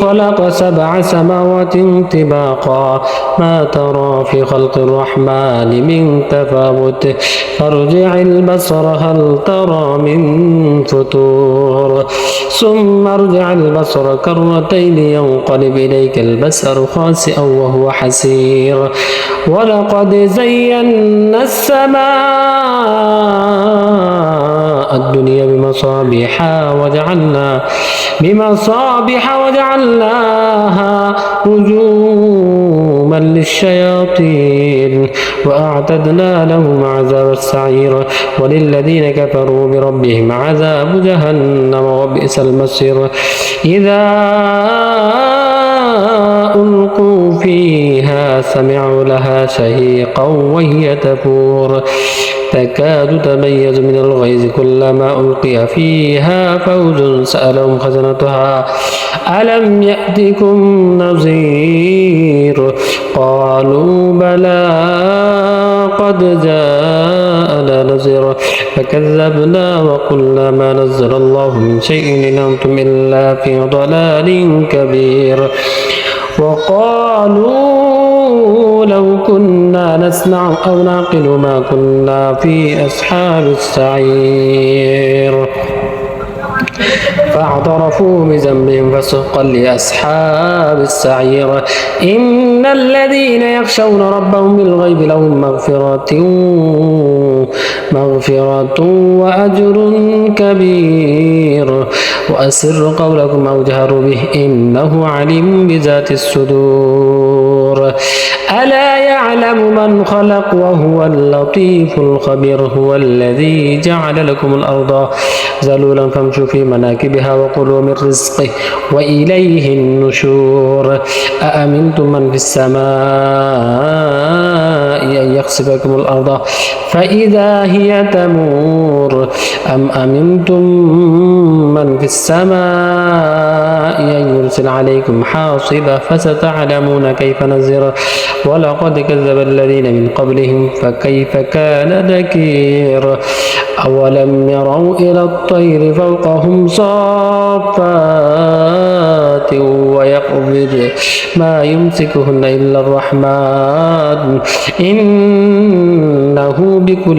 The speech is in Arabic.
خلق سبع سماوات طباقا. ما ترى في خلق الرحمن من تفاوت. فارجع البصر هل ترى من فتور. ثم ارجع البصر كرتين ينقلب إليك البصر خاسئا وهو حسير. ولقد زينا السماء. الدنيا بمصابيح وجعلنا بمصابيح وجعلناها رجوما للشياطين وأعتدنا لهم عذاب السعير وللذين كفروا بربهم عذاب جهنم وبئس المصير. إذا ألقوا فيها سمعوا لها شهيقا وهي تفور تكاد تميز من الغيظ كلما ألقي فيها فوج سألهم خزنتها. ألم يأتكم نظير قالوا بلى قد جاءنا نذير. فكذبنا وقلنا ما نزل الله من شيء إن أنتم إلا في ضلال كبير. وقالوا لو كنا نسمع أو نعقل ما كنا في أصحاب السعير. فاعترفوا بذنبهم فسحقا لأصحاب السعير. إن الذين يخشون ربهم بالغيب لهم مغفرة مغفرة وأجر كبير. وأسر قولكم أو جهروا به إنه عليم بذات الصدور. ألا يعلم من خلق وهو اللطيف الخبير هو الذي جعل لكم الأرض ذلولا فامشوا في مناكبها وكلوا من رزقه وإليه النشور. أأمنتم من في السماء أن يخسفكم الأرض فإذا هي تمور؟ أم أمنتم من في السماء أن يرسل عليكم حاصبا فستعلمون كيف نزر. ولقد كذب الذين من قبلهم فكيف كان نكير أولم يروا إلى الطير فوقهم صافات ويقبض. ما يمسكهن إلا الرحمن. إنه بكل